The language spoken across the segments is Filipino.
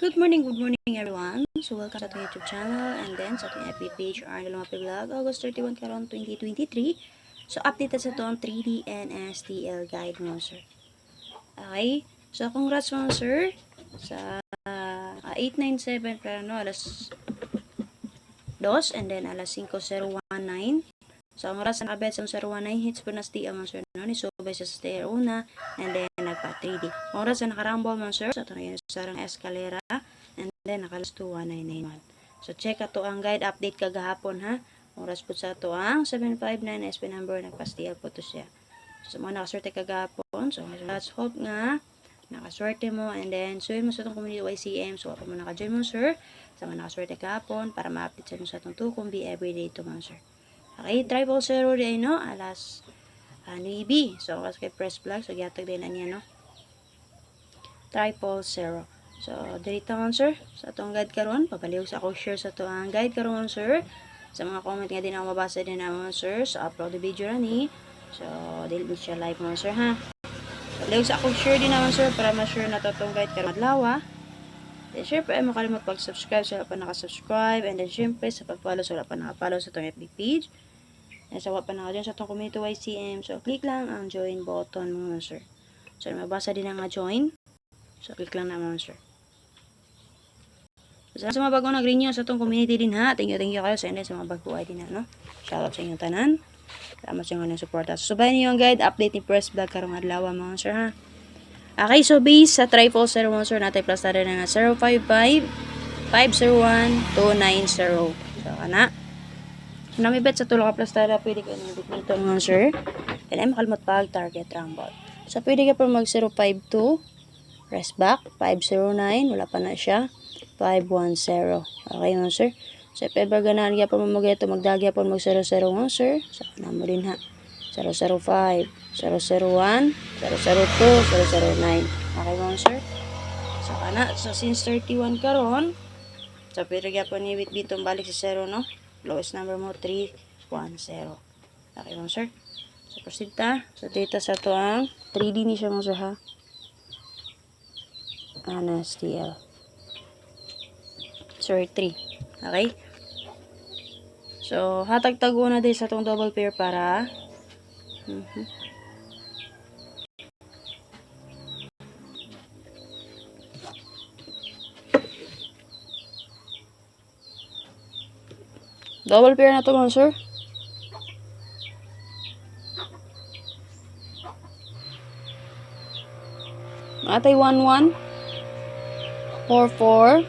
Good morning, good morning everyone. So welcome sa ating YouTube channel and then sa ating FB page Arnold Lumapi Vlog, August 31 karon 2023. So update sa ito ang 3D and STL guide mo sir. Okay, so congrats mo sir sa uh, 897 para no alas 2 and then alas 5019. So ang oras na nakabet sa 019 hits po na sti ang sir no ni subay sa stair una and then nagpa 3D. Ang oras na nakarambol mo sir sa ito na yun sarang escalera and then nakalas 21991. So check ato ang guide update kagahapon ha. Oras po sa ato ang 759 SP number nagpa-STL po to siya. So sa mga nakaswerte kagahapon, so let's hope nga nakaswerte mo and then suyin mo sa itong community YCM so ako mo naka-join mo sir sa mga nakaswerte kahapon para ma-update sa sa itong 2 kumbi everyday to mo sir. Okay, triple zero di ay no, alas B. So, kasi kay press plug, so gihatag din na niya, no? Triple zero. So, dito man, sir. Sa itong guide karon papaliw sa ako share sa ito ang guide karon sir. Sa mga comment nga din ako mabasa din naman, sir. So, upload the video na ni. So, dili mo siya like mo, sir, ha? Paliw sa ako share din naman, sir, para ma-sure na to itong guide karon adlaw, Then, syempre, ay makalimot pag-subscribe sa wala pa nakasubscribe. And then, syempre, sa pag-follow sa wala pa nakapollow sa itong FB page. And sa wala pa naka dyan sa itong community YCM. So, click lang ang join button mo, sir. So, mabasa din ang join. So, click lang naman, sir. So, sa mga bago nag-renew sa itong community din, ha. Thank you, thank you kayo sa inyo sa mga bago ay din, ha, no? Shoutout sa inyong tanan. Salamat sa inyong support. So, subayin niyo yung guide, update ni Press Vlog karong adlaw, mga sir, ha. Okay, so base sa triple 01 sir natin plus na rin na 055 501 290. So, kana. Namibet sa tulo ka plus tara, pwede ka nabit nito mga sir. And ay makalimot pag target rumble. So, pwede ka pa mag 052 rest back 509 wala pa na siya 510 okay mga sir? So if ever ganahan kaya pa mamageto magdagya po mag 001 sir? So na mo din ha? 005 001 002 009 okay mga sir? So kana so since 31 karon so pwede kaya po ni bit bitong balik sa 0 no lowest number mo 310 okay mga sir so proceed ta so data sa to ang 3D ni siya mga sir ha Ana STL. Sorry, 3. Okay? So, hatag-tago na din sa itong double pair para mhm. Double pair na to mga sir. Atay 1-1. 44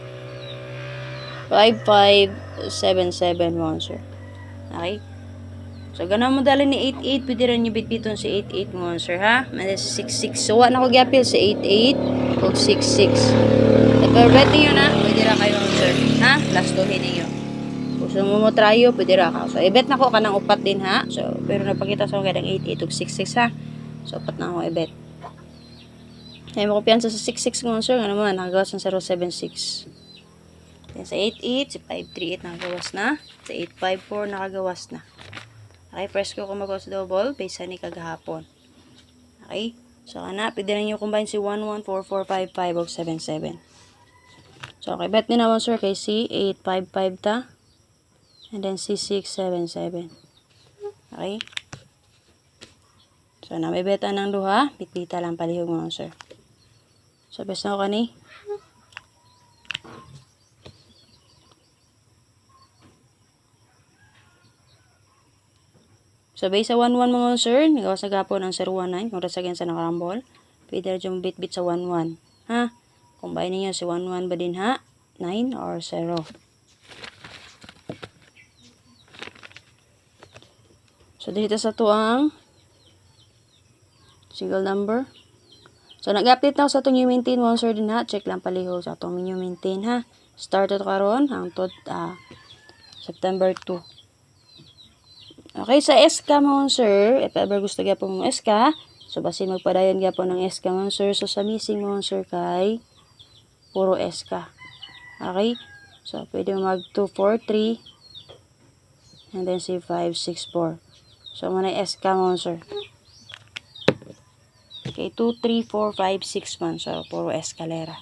5577 monster. Okay? So, ganun mo dali ni 88. Pwede rin yung bitbiton si 88 monster, ha? May 66. So, wala na ko gyapil si 88 o 66. Nag-bet niyo na. Pwede ra kayo, monster. Ha? Last two ninyo. Gusto mo mo tryo, pwede ra ka. So, i-bet na ko kanang upat din, ha? So, pero napakita sa mga 88 o 66, ha? So, upat na ako i-bet. Ay, makupiyansa sa 66 ng sir. Ano naman, nakagawas ng 076. Then sa 88, si 538 nakagawas na. Sa 854, nakagawas na. Okay, press ko kung magawas double, base sa ni kagahapon. Okay, so kana, pwede na nyo combine si 114455 o 77. So, okay, bet din naman sir kay C855 ta. And then C677. Okay. So, na may beta ng duha, pitpita lang palihog mo sir. So, best na ako kani. So, base sa 1-1 mga sir, nagawa sa gapon ang 019, kung rasa sa nakarambol. Pwede rin bit-bit sa 1-1. Ha? Combine niyo si 1-1 ba din ha? 9 or 0. So, dito sa tuang single number. So, nag-update na ako sa itong new maintain mo, sir, din ha. Check lang paliho sa itong new maintain, ha. Started karon hangtod uh, September 2. Okay, sa SK mo, sir, if ever gusto gaya pong SK, so, basin magpadayon gaya po ng SK mo, sir. So, sa missing mo, sir, kay puro SK. Okay? So, pwede mag 2, 4, 3, and then say 5, 6, 4. So, muna SK mo, sir. Okay, 2, 3, 4, 5, 6 man. So, puro escalera.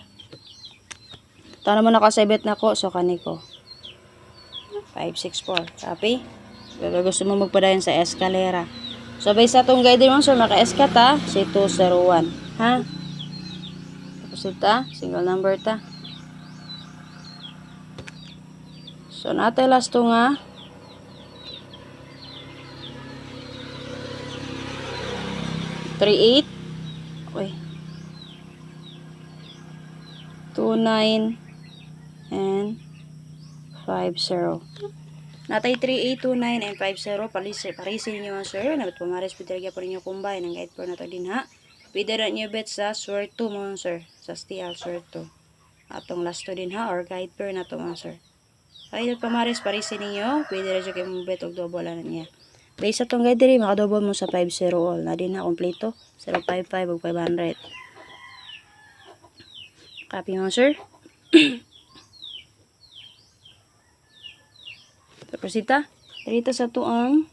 Tana mo nakasabit na ko, so kaniko. 564. Copy? Pero gusto mo magpadayon sa eskalera. So, base sa itong guide mo, sir, maka-eska ta, si 201. Ha? Tapos ita, single number ta. So, natin last to nga. Three eight. Uy. Two nine and five zero. Natay 3829 and 50 palisi parisin niyo sir. Nabit pumares pidirga po ninyo kumbay ng guide po na to din ha. Pwede na niyo bet sa swear to mo sir. Sa stial swear to. Atong last to din ha or guide per na to mo sir. Ay pamares parisin niyo. Pwede na siya kayo bet og double na niya. Base sa tong guide diri makadouble mo sa 50 all na din ha kompleto. 055 ug 500. Copy mo sir. Tapos ita, dito sa tuang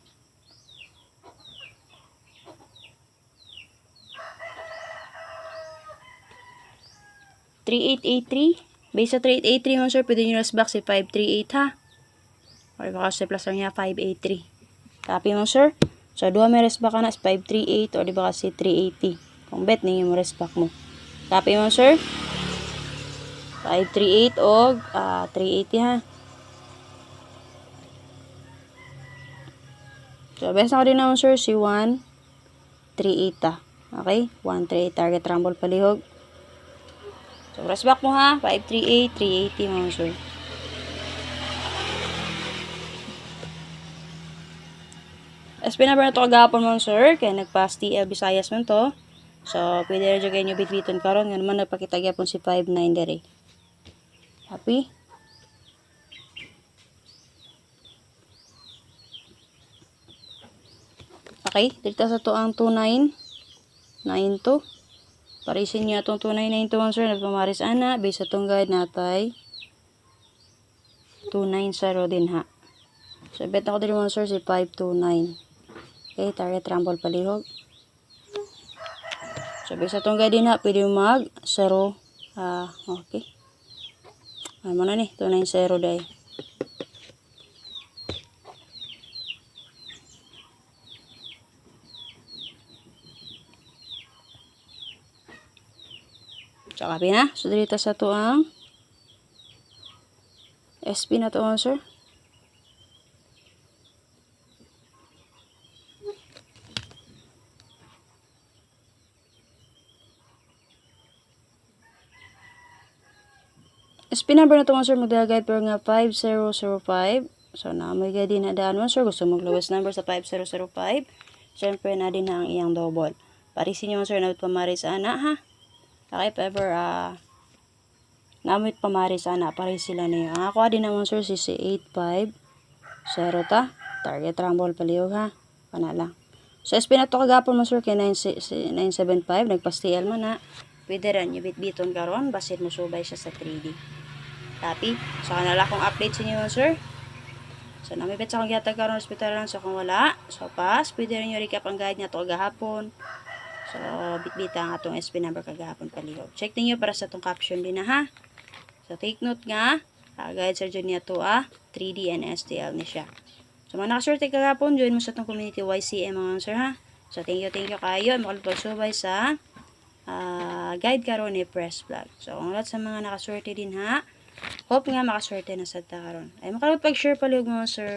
Three eight eight three. Base sa 3883 mo sir, pwede nyo nas back si 538 ha. Or baka sa plus lang niya 583. Copy mo sir. So, duha may resback ka na is 538 or di ba kasi 380. Kung bet ninyo mo resback mo. Copy mo sir. 538 o ah, 380 ha. So, best ako din naman sir, si 1, 3, 8 ta. Okay? 1, 3, 8, target rumble palihog. So, press back mo ha. 5, 3, 8, 3, 80 mga sir. SP number na to kagapon mo sir. Kaya nagpas TL Visayas man to. So, pwede rin dyan nyo bitbiton karon Nga naman nagpakita gyapon si 5, 9 dere. Happy? Okay, dito sa to ang 2992. Parisin niya itong 2991 sir. Nagpamaris ana. Base sa itong guide natay. 290 din ha. So, bet ako din mo sir si 529. Okay, target rumble palihog. So, base sa itong guide din ha. Pwede mag 0. Ah, okay. Ano na ni? 290 dahil. So, kapi na. So, dito sa to ang SP na to, oh, sir. SP number na to, oh, sir. Magdagay pero nga 5005. So, na may gadi na daan mo, sir. Gusto mong lowest number sa 5005. Siyempre, na din na ang iyang double. Parisin nyo, sir, na pamaris ana, ha? Okay, if ah, namit pamari sana, pare sila niyo. Ang ako din naman sir, si 85, zero ta, target rumble palihog ha, pana lang. So, SP na to kagapon mo sir, kay 9, 975, nagpa-STL man ha. Pwede rin, yung bitbiton karon basit mo subay siya sa 3D. Copy? So, kanala kong update sa inyo sir. So, namibit sa kong gatag karon hospital lang. So, kung wala, so pass, pwede rin yung recap ang guide niya to kagahapon. So, bitbita ang atong SP number kagahapon palihog. Check ninyo para sa atong caption din na ha. So, take note nga, uh, guide surgeon niya to ah, 3D and STL ni siya. So, mga nakaswerte kagahapon, join mo sa atong community YCM mga sir ha. So, thank you, thank you kayo. Makalipag-subay sa uh, guide karon ni Press Vlog. So, lahat sa mga nakaswerte din ha. Hope nga makaswerte na sa ta karon. Ay, makalipag-share palihog mga sir.